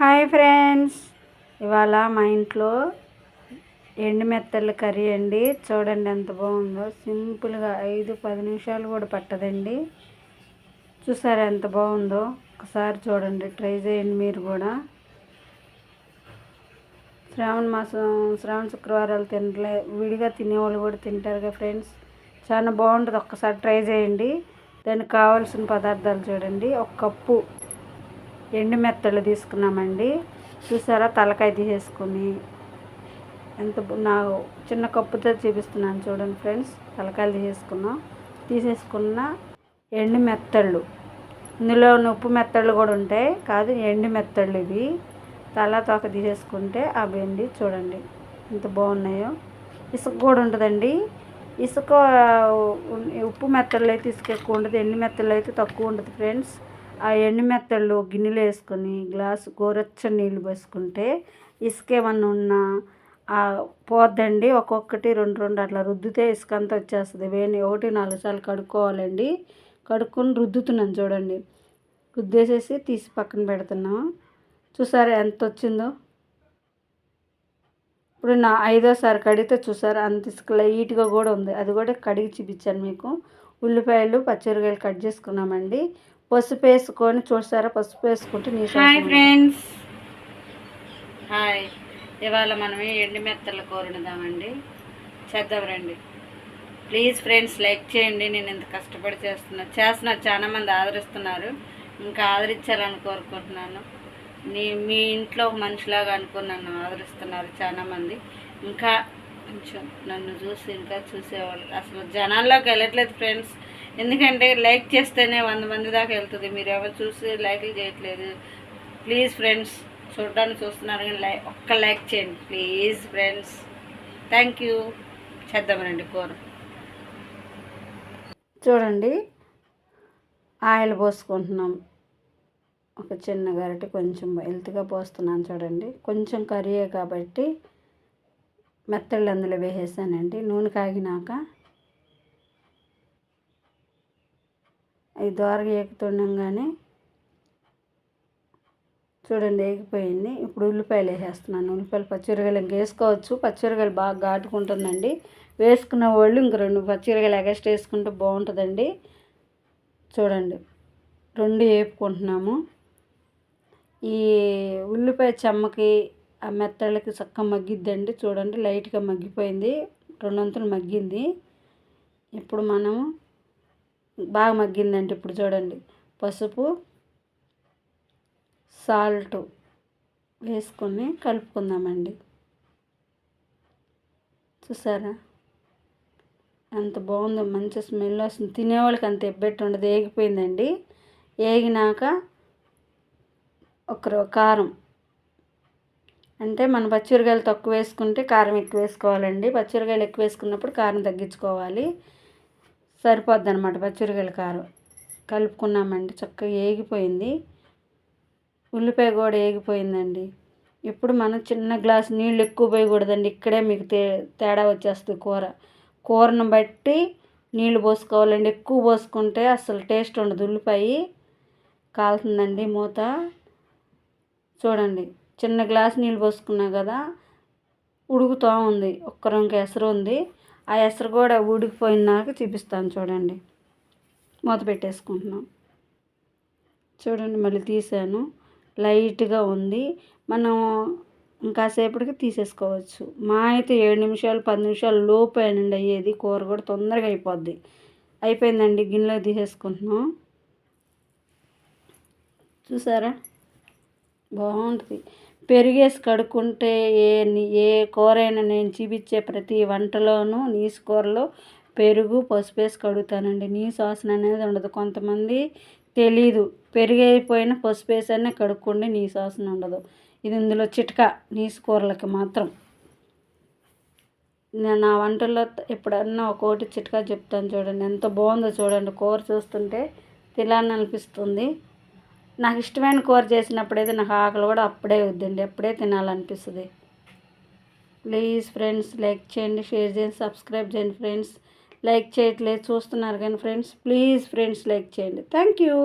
Hi friends. ఇవాళ మా ఇంట్లో ఎండు మెత్తల కర్రీ అండి. చూడండి ఎంత బాగుందో. సింపుల్గా ఐదు పది నిమిషాలు కూడా పట్టదండి. చూసారా ఎంత బాగుందో? ఒకసారి చూడండి ట్రై చేయండి మీరు కూడా. శ్రావణ మాసం శ్రావణ శుక్రవారాలు తినలే విడిగా తినేవాళ్ళు కూడా తింటారుగా ఫ్రెండ్స్. చాలా బాగుంటుంది. ఒక్కసారి ట్రై చేయండి. దానికి కావాల్సిన పదార్థాలు చూడండి. ఒక కప్పు ఎండు మెత్తలు తీసుకున్నామండి. చూసారా? తలకాయ తీసేసుకుని ఎంత నా చిన్న కప్పుతో చూపిస్తున్నాను చూడండి ఫ్రెండ్స్. తలకాయలు తీసేసుకున్నాం. తీసేసుకున్న ఎండు మెత్తళ్ళు. ఇందులో ఉప్పు మెత్తళ్ళు కూడా ఉంటాయి. కాదు ఎండు మెత్తళ్ళు ఇవి. తల తోక తీసేసుకుంటే అవి అండి చూడండి ఎంత బాగున్నాయో. ఇసుక కూడా ఉంటుందండి. ఇసుక ఉప్పు మెత్తళ్ళు అయితే ఇసుక ఎక్కువ ఉంటుంది. ఎండు మెత్తళ్ళు అయితే తక్కువ ఉంటుంది ఫ్రెండ్స్. ఆ ఎండు మెత్తళ్ళు గిన్నెలో వేసుకొని గ్లాసు గోరచ్చని నీళ్ళు పోసుకుంటే ఇసుక ఏమన్నా ఉన్నా పోద్దండి ఒక్కొక్కటి రెండు రెండు అట్లా రుద్దితే ఇసుక అంతా వచ్చేస్తుంది. వేణి ఒకటి నాలుగు సార్లు కడుక్కోవాలండి. కడుక్కొని రుద్దుతున్నాను చూడండి. రుద్దేసేసి తీసి పక్కన పెడుతున్నాం. చూసారా ఎంత వచ్చిందో? ఇప్పుడు నా ఐదోసారి కడిగితే చూసారా అంత ఇసుక లైట్గా కూడా ఉంది. అది కూడా కడిగి చూపించాను మీకు. ఉల్లిపాయలు పచ్చిమిరకాయలు కట్ చేసుకున్నామండి. పసుపు వేసుకొని చూసారా పసుపు వేసుకుంటే నీ హాయ్ ఫ్రెండ్స్ హాయ్ ఇవాళ మనం ఎండి మెత్తల కోరుదామండి చేద్దాం రండి. ప్లీజ్ ఫ్రెండ్స్ లైక్ చేయండి. నేను ఇంత కష్టపడి చేస్తున్నా. చేస్తున్నారు చాలామంది ఆదరిస్తున్నారు. ఇంకా ఆదరించాలని కోరుకుంటున్నాను. నీ మీ ఇంట్లో మనిషిలాగా అనుకుని నన్ను ఆదరిస్తున్నారు చాలామంది. ఇంకా కొంచెం నన్ను చూసి ఇంకా చూసేవాళ్ళు. అసలు జనాల్లోకి వెళ్ళట్లేదు ఫ్రెండ్స్ ఎందుకంటే లైక్ చేస్తేనే వంద మంది దాకా వెళ్తుంది. మీరు ఎవరు చూసి లైక్లు చేయట్లేదు. ప్లీజ్ ఫ్రెండ్స్ చూడడానికి చూస్తున్నారు కానీ లైక్ ఒక్క లైక్ చేయండి. Please friends. Thank you. చేద్దామనండి కూర. చూడండి ఆయిల్ పోసుకుంటున్నాం. ఒక చిన్న గరిటె కొంచెం హెల్త్గా పోస్తున్నాను చూడండి. కొంచెం కర్రీయే కాబట్టి మెత్తళ్ళు అందులో వేసేసానండి. నూనె కాగినాక అవి దోరగా ఏకుతుండగానే చూడండి ఏగిపోయింది. ఇప్పుడు ఉల్లిపాయలు వేసేస్తున్నాను. ఉల్లిపాయలు పచ్చిమిరకాయలు ఇంక వేసుకోవచ్చు. పచ్చిమిరకాయలు బాగా ఘాటుకుంటుందండి. వేసుకున్న వాళ్ళు ఇంక రెండు పచ్చిమిరకాయలు ఎగస్ట్ వేసుకుంటే బాగుంటుందండి. చూడండి రెండు వేపుకుంటున్నాము ఈ ఉల్లిపాయ చెమ్మకి ఆ మెత్తళ్ళకి చక్కగా మగ్గిద్దండి. చూడండి లైట్గా మగ్గిపోయింది. రెండొంతులు మగ్గింది. ఇప్పుడు మనము బాగా మగ్గిందండి ఇప్పుడు చూడండి. పసుపు సాల్ట్ వేసుకొని కలుపుకుందామండి. చూసారా? ఎంత బాగుందో మంచి స్మెల్ వస్తుంది. తినేవాళ్ళకి అంత ఎబ్బెట్టు ఉండదు. ఏగిపోయిందండి. ఏగినాక ఒక కారం. అంటే మన పచ్చిమిరకాయలు తక్కువ వేసుకుంటే కారం ఎక్కువ వేసుకోవాలండి. పచ్చిమిరకాయలు ఎక్కువ వేసుకున్నప్పుడు కారం తగ్గించుకోవాలి. సరిపోద్ది అనమాట పచ్చిమిరకాయల కారం. కలుపుకున్నామండి చక్కగా ఏగిపోయింది. ఉల్లిపాయ కూడా ఏగిపోయిందండి. ఇప్పుడు మనం చిన్న గ్లాస్ నీళ్ళు ఎక్కువ పోయకూడదండి. ఇక్కడే మీకు తే తేడా వచ్చేస్తుంది కూర. కూరను బట్టి నీళ్ళు పోసుకోవాలండి. ఎక్కువ పోసుకుంటే అసలు టేస్ట్ ఉండదు. ఉల్లిపాయ కాలుతుందండి మూత. చూడండి చిన్న గ్లాస్ నీళ్ళు పోసుకున్నా కదా ఉడుకుతూ ఉంది. ఒక్క రంగు ఎసరు ఉంది. ఆ ఎసరు కూడా ఊడికిపోయినాక చూపిస్తాను చూడండి. మూత పెట్టేసుకుంటున్నాం. చూడండి మళ్ళీ తీసాను. లైట్గా ఉంది. మనం ఇంకాసేపటికి తీసేసుకోవచ్చు. మా అయితే ఏడు నిమిషాలు పది నిమిషాలు లోపేనండి అయ్యేది. కూర కూడా తొందరగా అయిపోద్ది. అయిపోయిందండి గిన్నెలో తీసేసుకుంటున్నాం. చూసారా? బాగుంటుంది. పెరిగేసి కడుక్కుంటే ఏ ఏ కూర అయినా నేను చూపించే ప్రతి వంటలోనూ నీసు కూరలో పెరుగు పసుపు వేసి కడుగుతానండి. నీసు వాసన అనేది ఉండదు. కొంతమంది తెలీదు. పెరిగైపోయిన పసుపు వేసనే కడుక్కోండి నీసు వాసన ఉండదు. ఇది ఇందులో చిట్కా. నీసు కూరలకి మాత్రం. నేను నా వంటల్లో ఎప్పుడన్నా ఒక్కోటి చిట్కా చెప్తాను చూడండి. ఎంత బాగుందో చూడండి. కూర చూస్తుంటే తినాలని అనిపిస్తుంది నాకు ఇష్టమైన కూర చేసినప్పుడు అయితే నాకు ఆకలి కూడా అప్పుడే వద్దండి అప్పుడే తినాలనిపిస్తుంది. ప్లీజ్ ఫ్రెండ్స్ లైక్ చేయండి షేర్ చేయండి సబ్స్క్రైబ్ చేయండి ఫ్రెండ్స్ లైక్ చేయట్లేదు చూస్తున్నారు కానీ ఫ్రెండ్స్ ప్లీజ్ ఫ్రెండ్స్ లైక్ చేయండి. Thank you